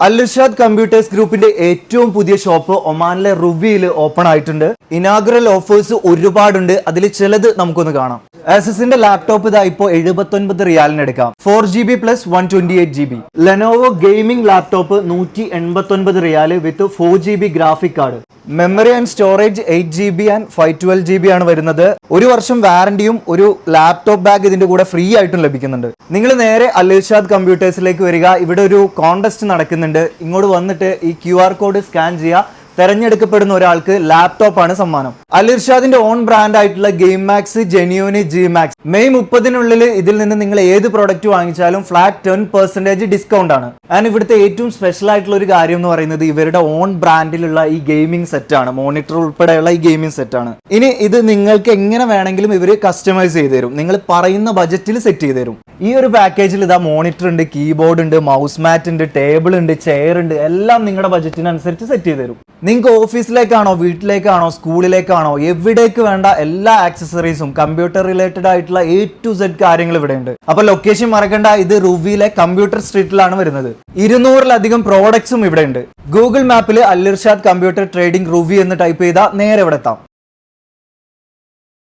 Alshad computers ഗ്രൂപ്പിന്റെ ഏറ്റവും പുതിയ ഷോപ്പ് ഒമാനിലെ റുവിയിൽ ഓപ്പൺ ആയിട്ടുണ്ട്. ഇനാഗ്രൽ ഓഫേഴ്സ് ഒരുപാടുണ്ട്. അതിൽ ചിലത് നമുക്കൊന്ന് കാണാം. ആസസിന്റെ ലാപ്ടോപ്പ് ഇതാ ഇപ്പോൾ എഴുപത്തൊൻപത് റിയാലിന് എടുക്കാം. Four G B plus one twenty eight G B Lenovo gaming laptop നൂറ്റി എൺപത്തൊൻപത് റിയാൽ with four G B graphic card memory and storage eight G B and five twelve G B ആണ് വരുന്നത്. ഒരു വർഷം വാറണ്ടിയും ഒരു ലാപ്ടോപ്പ് ബാഗ് ഇതിന്റെ കൂടെ free ആയിട്ടും ലഭിക്കുന്നുണ്ട്. നിങ്ങൾ നേരെ അലിർഷാദ് കമ്പ്യൂട്ടേഴ്സിലേക്ക് വരിക. ഇവിടെ ഒരു കോൺടെസ്റ്റ് നടക്കുന്നുണ്ട്. ഇങ്ങോട്ട് വന്നിട്ട് ഈ ക്യു ആർ കോഡ് സ്കാൻ ചെയ്യുക. തെരഞ്ഞെടുക്കപ്പെടുന്ന ഒരാൾക്ക് ലാപ്ടോപ്പ് ആണ് സമ്മാനം. അലിർഷാദിന്റെ ഓൺ ബ്രാൻഡ് ആയിട്ടുള്ള game max genuine G max May മുപ്പതിനുള്ളിൽ ഇതിൽ നിന്ന് നിങ്ങൾ ഏത് പ്രോഡക്റ്റ് വാങ്ങിച്ചാലും ഫ്ലാറ്റ് ടെൻ പെർസെന്റേജ് ഡിസ്കൗണ്ട് ആണ്. ആൻഡ് ഇവിടുത്തെ ഏറ്റവും സ്പെഷ്യൽ ആയിട്ടുള്ള ഒരു കാര്യം എന്ന് പറയുന്നത് ഇവരുടെ ഓൺ ബ്രാൻഡിലുള്ള ഈ ഗെയിമിംഗ് സെറ്റ് ആണ്. മോണിറ്റർ ഉൾപ്പെടെയുള്ള ഈ ഗെയിമിംഗ് സെറ്റ് ആണ്. ഇനി ഇത് നിങ്ങൾക്ക് എങ്ങനെ വേണമെങ്കിലും ഇവർ കസ്റ്റമൈസ് ചെയ്ത് തരും. നിങ്ങൾ പറയുന്ന ബജറ്റിൽ സെറ്റ് ചെയ്ത് തരും. ഈ ഒരു പാക്കേജിൽ ഇതാ മോണിറ്റർ ഉണ്ട് കീബോർഡ് ഉണ്ട് മൗസ് മാറ്റ് ഉണ്ട് ടേബിൾ ഉണ്ട് ചെയർ ഉണ്ട് എല്ലാം നിങ്ങളുടെ ബജറ്റിനനുസരിച്ച് സെറ്റ് ചെയ്ത് തരും. നിങ്ങൾക്ക് ഓഫീസിലേക്കാണോ വീട്ടിലേക്കാണോ സ്കൂളിലേക്കാണോ എവിടേക്ക് വേണ്ട എല്ലാ ആക്സസറീസും കമ്പ്യൂട്ടർ റിലേറ്റഡ് ആയിട്ടുള്ള എ ടു സെഡ് കാര്യങ്ങൾ ഇവിടെ ഉണ്ട് അപ്പൊ ലൊക്കേഷൻ മറക്കണ്ട ഇത് റുവിയിലെ കമ്പ്യൂട്ടർ സ്ട്രീറ്റിലാണ് വരുന്നത്. ഇരുന്നൂറിലധികം പ്രോഡക്ട്സും ഇവിടെ ഉണ്ട് ഗൂഗിൾ മാപ്പിൽ അല്ലിർഷാദ് കമ്പ്യൂട്ടർ ട്രേഡിംഗ് റുവി എന്ന് ടൈപ്പ് ചെയ്താൽ നേരെ ഇവിടെ എത്താം.